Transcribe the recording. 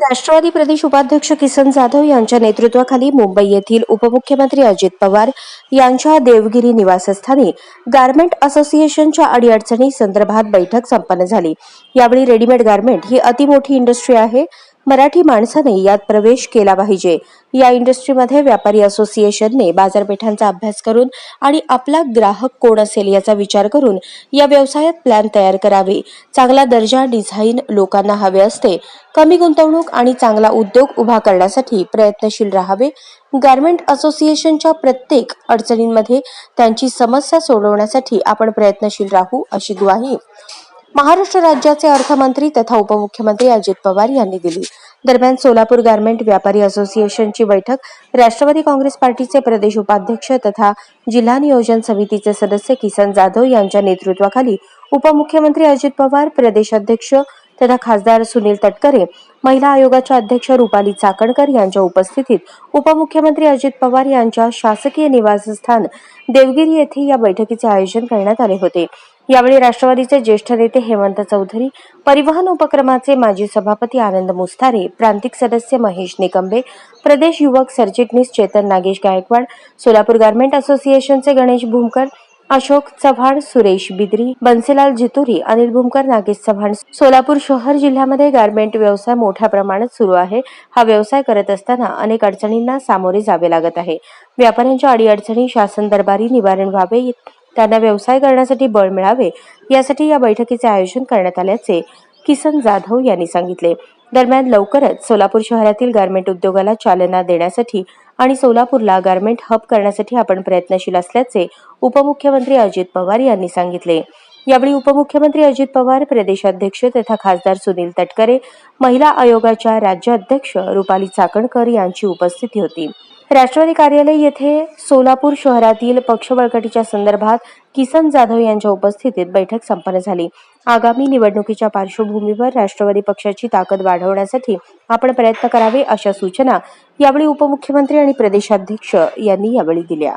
राष्ट्रवादी प्रदेश उपाध्यक्ष किसन जाधव यांच्या नेतृत्वाखाली मुंबई येथील उपमुख्यमंत्री अजित पवार यांच्या देवगिरी निवासस्थानी गारमेंट असोसिएशनच्या अडीअडचणी संदर्भात बैठक संपन्न झाली. यावेळी रेडीमेड गारमेंट ही अतिमोठी इंडस्ट्री आहे. मराठी माणसाने यात प्रवेश केला पाहिजे. या इंडस्ट्रीमध्ये व्यापारी असोसिएशनने बाजारपेठांचा अभ्यास करून आणि आपला ग्राहक कोण असेल याचा विचार करून या व्यवसायात प्लॅन तयार करावे. चांगला दर्जा डिझाईन लोकांना हवे असते. कमी गुंतवणूक आणि चांगला उद्योग उभा करण्यासाठी प्रयत्नशील राहावे. गारमेंट असोसिएशनच्या प्रत्येक अडचणींमध्ये त्यांची समस्या सोडवण्यासाठी आपण प्रयत्नशील राहू अशी ग्वाही. महाराष्ट्र राज्याचे अर्थमंत्री तथा उपमुख्यमंत्री अजित पवार यांनी दिली. दरम्यान सोलापूर गारमेंट व्यापारी असोसिएशनची बैठक राष्ट्रवादी काँग्रेस पार्टीचे प्रदेश उपाध्यक्ष तथा जिल्हा नियोजन समितीचे सदस्य किसन जाधव यांच्या नेतृत्वाखाली उपमुख्यमंत्री अजित पवार प्रदेशाध्यक्ष तथा खासदार सुनील तटकरे महिला आयोगाच्या अध्यक्ष रुपाली चाकणकर यांच्या उपस्थितीत उपमुख्यमंत्री अजित पवार यांच्या शासकीय निवासस्थान देवगिरी येथे या बैठकीचे आयोजन करण्यात आले होते. यावेळी राष्ट्रवादीचे ज्येष्ठ नेते हेमंत चौधरी परिवहन उपक्रमाचे माजी सभापती आनंद मुस्तारे प्रांतिक सदस्य महेश निकंबे प्रदेश युवक सरचिटणीस चेतन नागेश गायकवाड सोलापूर गारमेंट असोसिएशनचे गणेश भूमकर अशोक चव्हाण सुरेश बिद्री बन्सीलाल जितुरी अनिल भूमकर नागेश चव्हाण. सोलापूर शहर जिल्ह्यामध्ये गारमेंट व्यवसाय मोठ्या प्रमाणात सुरू आहे. हा व्यवसाय करत असताना अनेक अडचणींना सामोरे जावे लागत आहे. व्यापाऱ्यांच्या अडीअडचणी शासन दरबारी निवारण व्हावे त्यांना व्यवसाय करण्यासाठी बळ मिळावे यासाठी या बैठकीचे आयोजन करण्यात आल्याचे किसन जाधव यांनी सांगितले. दरम्यान लवकरच सोलापूर शहरातील गारमेंट उद्योगाला चालना देण्यासाठी आणि सोलापूरला गारमेंट हब करण्यासाठी आपण प्रयत्नशील असल्याचे उपमुख्यमंत्री अजित पवार यांनी सांगितले. यावेळी उपमुख्यमंत्री अजित पवार प्रदेशाध्यक्ष तथा खासदार सुनील तटकरे महिला आयोगाच्या राज्य अध्यक्ष रुपाली चाकणकर यांची उपस्थिती होती. राष्ट्रवादी कार्यालय येथे सोलापूर शहरातील पक्ष बळकटीच्या संदर्भात किसन जाधव यांच्या उपस्थितीत बैठक संपन्न झाली. आगामी निवडणुकीच्या पार्श्वभूमीवर राष्ट्रवादी पक्षाची ताकद वाढवण्यासाठी आपण प्रयत्न करावे अशा सूचना यावेळी उपमुख्यमंत्री आणि प्रदेशाध्यक्ष यांनी यावेळी दिल्या.